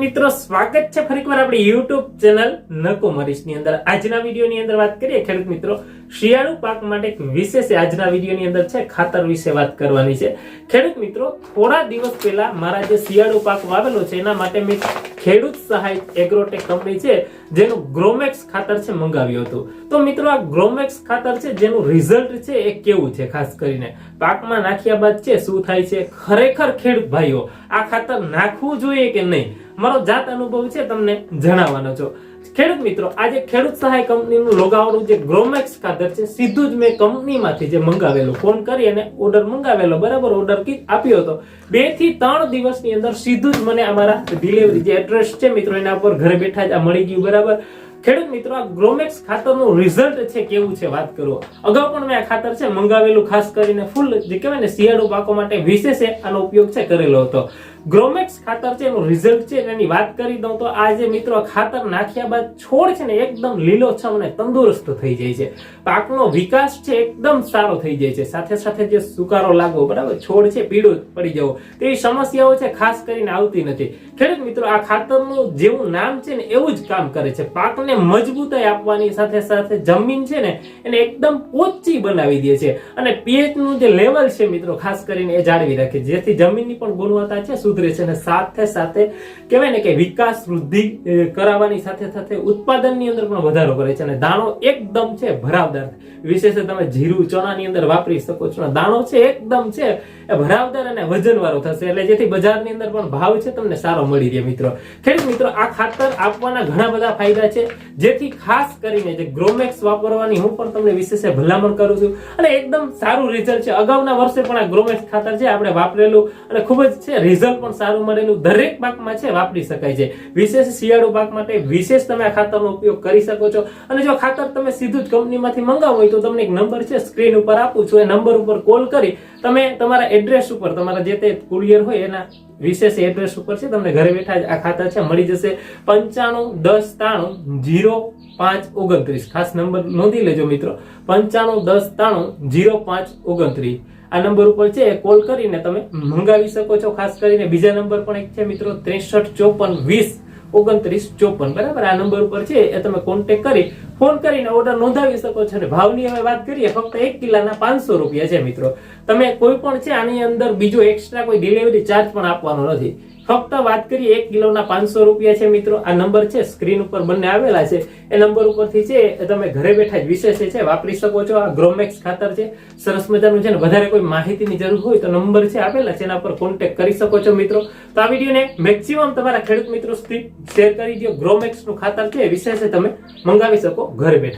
મિત્રો, સ્વાગત છે ફરીકવાર આપણી યુટ્યુબ ચેનલ નકોમરીશની અંદર. આજના વિડીયોની અંદર વાત કરીએ, ખેડૂત મિત્રો, શિયાળુ પાક માટે વિશેષ આજના વિડીયોની અંદર છે, ખાતર વિશે વાત કરવાની છે. ખેડૂત મિત્રો, થોડા દિવસ પહેલા મારા જે શિયાળુ પાક વાવેલો છે, એના માટે મેં ખેડૂત સહાય એગ્રોટેક કંપની છે, જેનું ગ્રોમેક્સ ખાતર છે મંગાવ્યું હતું. તો મિત્રો, આ ગ્રોમેક્સ ખાતર છે, જેનું રિઝલ્ટ છે એ કેવું છે, ખાસ કરીને? પાકમાં નાખ્યા બાદ છે, શું થાય છે? ખરેખર ખેડૂત ભાઈઓ, આ ખાતર નાખવું જોઈએ કે નહીં? મારો જાત અનુભવ છે, તમને જણાવવાનો છો. ખેડૂત મિત્રો, આજે ખેડૂત સહાય કંપનીનું લોગાવાળું જે ગ્રોમેક્સ ખાતર છે, સીધું જ મેં કંપનીમાંથી જે મંગાવેલું, ફોન કરી અને ઓર્ડર મંગાવેલો, બરાબર? ઓર્ડર આપ્યો હતો. બેથી ત્રણ દિવસની અંદર સીધું જ મને અમારા ડિલિવરી જે એડ્રેસ છે મિત્રો, એના પર ઘરે બેઠા જ આ મળી ગયું, બરાબર? ખેડૂત મિત્રો, આ ગ્રોમેક્સ ખાતરનું રિઝલ્ટ છે કેવું છે વાત કરો? અગાઉ પણ મેં આ ખાતર છે, મંગાવેલું ખાસ કરીને ફૂલ જે કહેવાય ને શિયાળુ પાકો માટે વિશેષ આનો ઉપયોગ છે કરેલો હતો. ગ્રોમેક્સ ખાતર છે, એનું રિઝલ્ટ છે, એની વાત કરી દઉં તો આ મિત્રો ખાતર નાખ્યા બાદ છોડ છે ને, એકદમ લીલોછમ અને તંદુરસ્ત થઈ જાય છે. પાકનો વિકાસ છે, એકદમ સારો થઈ જાય છે. સાથે સાથે જે સુકારો લાગવો, બરાબર? છોડ છે, પીળો પડી જવો. તેવી સમસ્યાઓ છે, ખાસ કરીને આવતી નથી. ખેડૂત મિત્રો, આ ખાતરનું જેવું નામ છે ને, એવું જ કામ કરે છે. પાકને મજબૂતાઈ આપવાની સાથે સાથે જમીન છે ને, એને એકદમ પોચી બનાવી દે છે. અને પીએચનું જે લેવલ છે મિત્રો, ખાસ કરીને એ જાળવી રાખે જેથી જમીનની પણ ગુણવત્તા છે સુધરે છે અને સાથે સાથે કહેવાય ને કે વિકાસ વૃદ્ધિ કરાવવાની સાથે સાથે ઉત્પાદનની અંદર પણ વધારો કરે છે અને દાણો એકદમ છે ભરાવદાર. વિશેષ તમે જીરું ચણાની અંદર વાપરી શકો છો. દાણો છે એકદમ છે એ ભરાવદાર અને વજનવાળો થશે. એટલે જેથી બજારની અંદર પણ ભાવ છે તમને સારો મળી રહે મિત્રો. ખેડૂત મિત્રો, આ ખાતર આપવાના ઘણા બધા ફાયદા છે. જેથી ખાસ કરીને જે ગ્રોમેક્સ વાપરવાની હું પણ તમને વિશેષ ભલામણ કરું છું. અને એકદમ સારું રિઝલ્ટ છે. અગાઉના વર્ષે પણ આ ગ્રોમેક્સ ખાતર છે આપણે વાપરેલું અને ખૂબ જ છે રિઝલ્ટ પણ સારું મળેલું દરેક પાકમાં છે, વાપરી શકાય છે. વિશેષ શિયાળુ પાક માટે વિશેષ તમે આ ખાતરનો ઉપયોગ કરી શકો છો. અને જો ખાતર તમે સીધું જ કંપનીમાંથી મંગાવો હોય તો તમને એક નંબર છે, સ્ક્રીન ઉપર આપું છું. એ નંબર ઉપર કોલ કરી તમે તમારા એડ્રેસ ઉપર, તમારા જે તે કુરિયર હોય એના વિશેષ એડ્રેસ ઉપર છે, તમને ઘરે બેઠા જ આ ખાતર છે, મળી જશે. પંચાણું દસ ત્રાણું જીરો પાંચ ઓગણત્રીસ. ખાસ નંબર નોંધી લેજો મિત્રો. પંચાણું, દસ, ત્રાણું, જીરો, પાંચ, ઓગણત્રીસ. આ નંબર ઉપર છે કોલ કરીને તમે મંગાવી શકો છો. ખાસ કરીને બીજા નંબર પણ એક છે મિત્રો, ત્રેસઠ, ચોપન, વીસ, ઓગણત્રીસ, ચોપન. બરાબર? આ નંબર ઉપર છે એ તમે કોન્ટેક કરી ફોન કરીને ઓર્ડર નોંધાવી શકો છો અને ભાવની હવે વાત કરીએ, ફક્ત એક કિલ્લાના પાંચસો રૂપિયા છે મિત્રો. તમે કોઈ પણ છે, આની અંદર બીજો એક્સ્ટ્રા કોઈ ડિલિવરી ચાર્જ પણ આપવાનો નથી. ફક્ત વાત કરીએ, એક કિલોના પાંચસો રૂપિયા છે મિત્રો. આ નંબર છે સ્ક્રીન ઉપર બંને આવેલા છે. એ નંબર ઉપરથી છે તમે ઘરે બેઠા જ વિશેષ છે, વાપરી શકો છો. આ ગ્રોમેક્સ ખાતર છે, સરસ મજાનું છે ને વધારે કોઈ માહિતીની જરૂર હોય તો નંબર છે આપેલા છે, એના પર કોન્ટેક્ટ કરી શકો છો મિત્રો. તો આ વિડીયોને મેક્સિમમ તમારા ખેડૂત મિત્રો શેર કરી દો ગ્રોમેક્સનું ખાતર છે વિશેષ તમે મંગાવી શકો. ઘરે બેઠા.